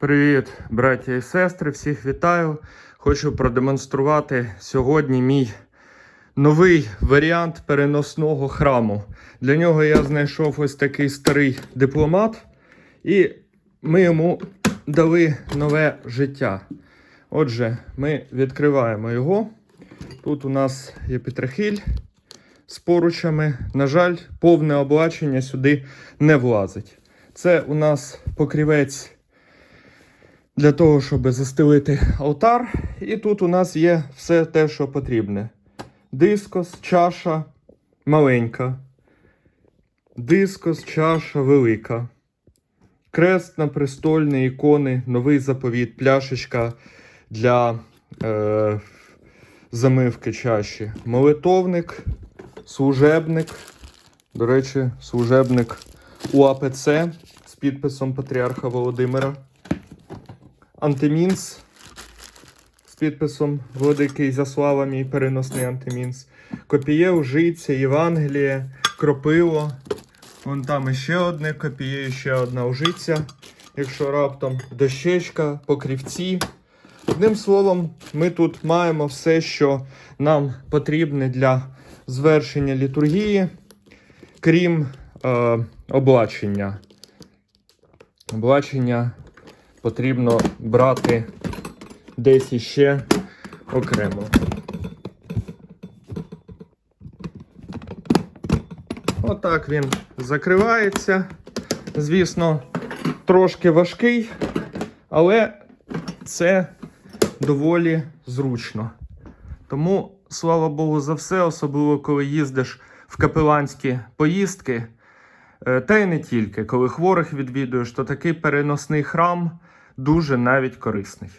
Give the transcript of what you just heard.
Привіт, браття і сестри, всіх вітаю. Хочу продемонструвати сьогодні мій новий варіант переносного храму. Для нього я знайшов ось такий старий дипломат, і ми йому дали нове життя. Отже, ми відкриваємо його. Тут у нас є петрахиль з поручами. На жаль, повне облачення сюди не влазить. Це у нас покрівець для того, щоб застелити алтар. І тут у нас є все те, що потрібне: дискос, чаша маленька, дискос, чаша велика. Крест на престольні ікони, новий заповіт, пляшечка для е, замивки чаші, молитовник, служебник. До речі, служебник УАПЦ з підписом Патріарха Володимира. Антимінс з підписом Владики Заслава, мій переносний антимінс. Копіє Ужиця, Євангеліє, Кропило. Вон там іще одне копіє, ще одна ужиця. Якщо раптом дощечка, покрівці. Одним словом, ми тут маємо все, що нам потрібне для звершення літургії, крім е, облачення. Облачення потрібно брати десь іще окремо. Отак він закривається. Звісно, трошки важкий, але це доволі зручно. Тому, слава Богу, за все, особливо коли їздиш в капеланські поїздки. Е, Та й не тільки, коли хворих відвідуєш, то такий переносний храм дуже навіть корисний.